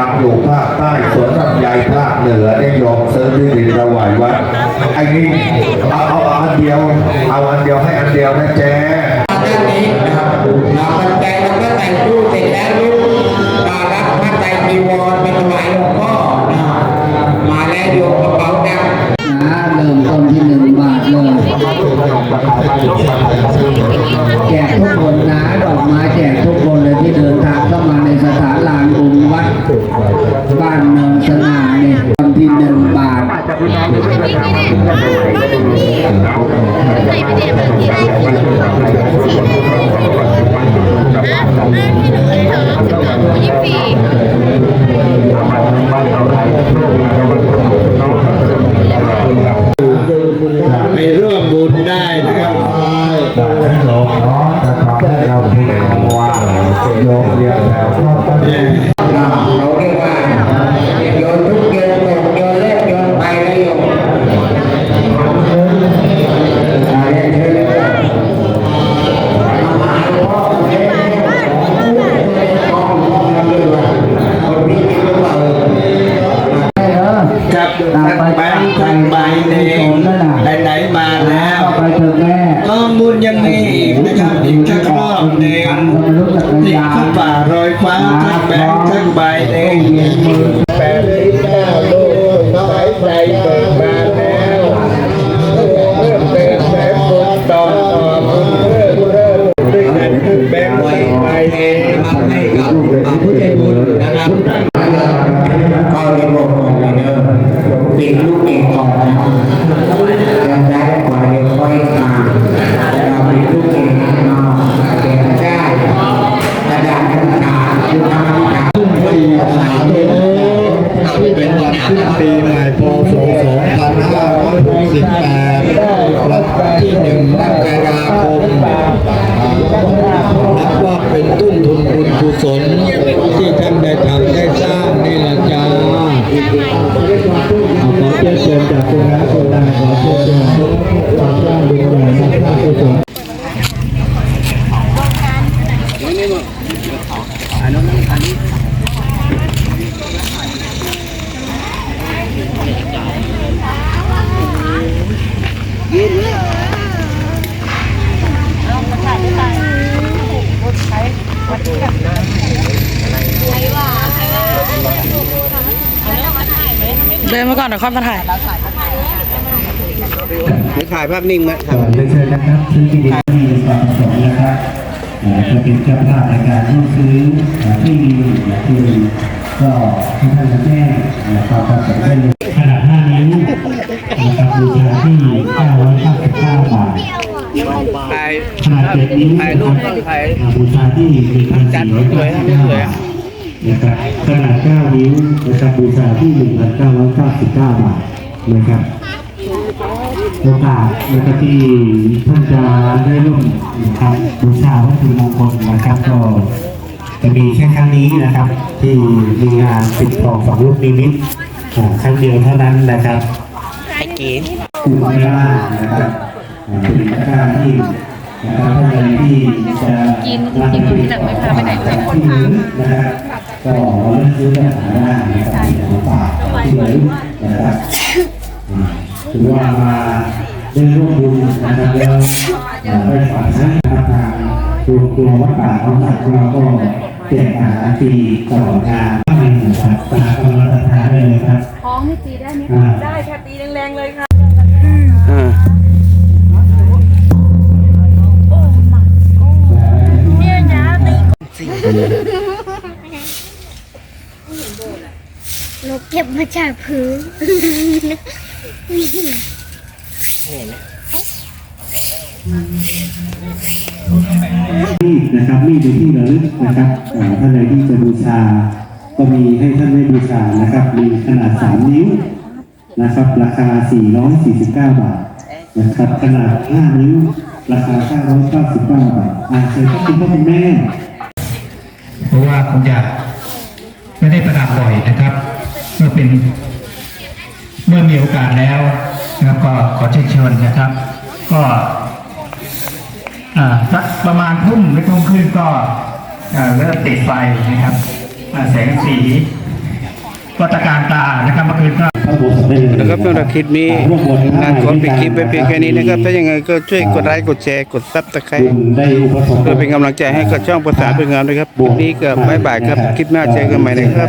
ามอยู่ภาคใต้สวนลำไยภาคเหนือได้ยอมซื้อที่ดินถวายวัดไอ้นี่เอาเอาอันเดียว เอาอันเดียวให้อันเดียวนะแจ๊ด้านนี้นะครับเราบรรแจเราก็แต่งรูปเสร็จแล้วลูกมารับผ้าใจมีวรไปถวาย ญวั ทั้งแบ ละจ้าขอเชิญเชิญจากคุณนะคุณนายขอเชิญเชิญทุกความร่างบุญใหญ่สร้างกุศล เดินมาก่อนเดี๋ยวค่อยมาถ่ายถ่ายภาพนิ่งไหมก่อนเลยเชิญนะครับซื้อที่ดินที่มีความประสงค์นะครับเอ่อจะเป็นเจ้าภาพในการร่วมซื้อเอ่อที่ดินคือก็ให้ท่านมาแจ้งเอ่อความประสงค์ได้เลยขนาด5นิ้วนะครับบูชาที่999บาทถ่ายขนาด7นิ้วถ่ายรูปต้องถ่าย อ่าบูชาที่จัดสวยนะ1,499สวยบาท นะครับขนาด 9 นิ้วนะครับบูชาที่ 1,999 บาทนะครับโอกาสนะครับที่ท่านจะได้ร่วมนะครับบูชาวัตถุมงคลนะครับก็จะมีแค่ครั้งนี้นะครับ ที่มีงานปิดทองฝังลูกนิมิตอ่าครั้งเดียวเท่านั้นนะครับกลุ่มไม่ล่านะครับอ่าเป็นการที่นะครับท่านใดที่จะรับกินที่หนังไม่พาไปไหนเลยที่นี้นะ ครับก็เลือกซื้อได้หาได้นะครับของฝากที่ระลึกนะครับถือว่ามาได้ร่วมบุญนะครับแล้วเอ่อได้ฝากให้นะครับทางตัวตัววัดป่าของสัตว์เราก็แจกอาหารฟรีตลอดงานถ้ามีนะครับตามกำลังศรัทธาได้เลยครับท้องนี่ตีได้ไหมอ่าได้ค่ะตีแรงๆเลยค่ะเนี่ยจ้าตี หนูเก็บมาจากพื้นมีดนะครับมีดเป็นที่ระลึกนะครับเอ่อท่านใดที่จะบูชา ก็มีให้ท่านได้บูชานะครับ มีขนาด 3 นิ้วนะครับ ราคา 449 บาทนะครับ ขนาด 5 นิ้ว ราคา 999 บาทอาเชิญพระคุณพ่อคุณแม่ เพราะว่าผมอยาก ไม่ได้ประดับบ่อยนะครับเมื่อเป็นเมื่อมีโอกาสแล้วนะครับก็ขอเชิญชวนนะครับ ก็สักประมาณทุ่มหรือทุ่มครึ่งก็เริ่มติดไฟนะครับแสงสี ก็ตะการตานะครับเมื่อคืนก็นะครับสำหรับคลิปนี้งานขอปิดคลิปไปเพียงแค่นี้นะครับถ้ายังไงก็ช่วยกดไลค์กดแชร์กดซับสไครบุต์ญได้อุปสมบเพื่อเป็นกำลังใจให้กับช่องภาษาเป็นงานด้วยครับคลิปนี้ก็บายบายครับคลิปหน้าเจอกันใหม่นะครับ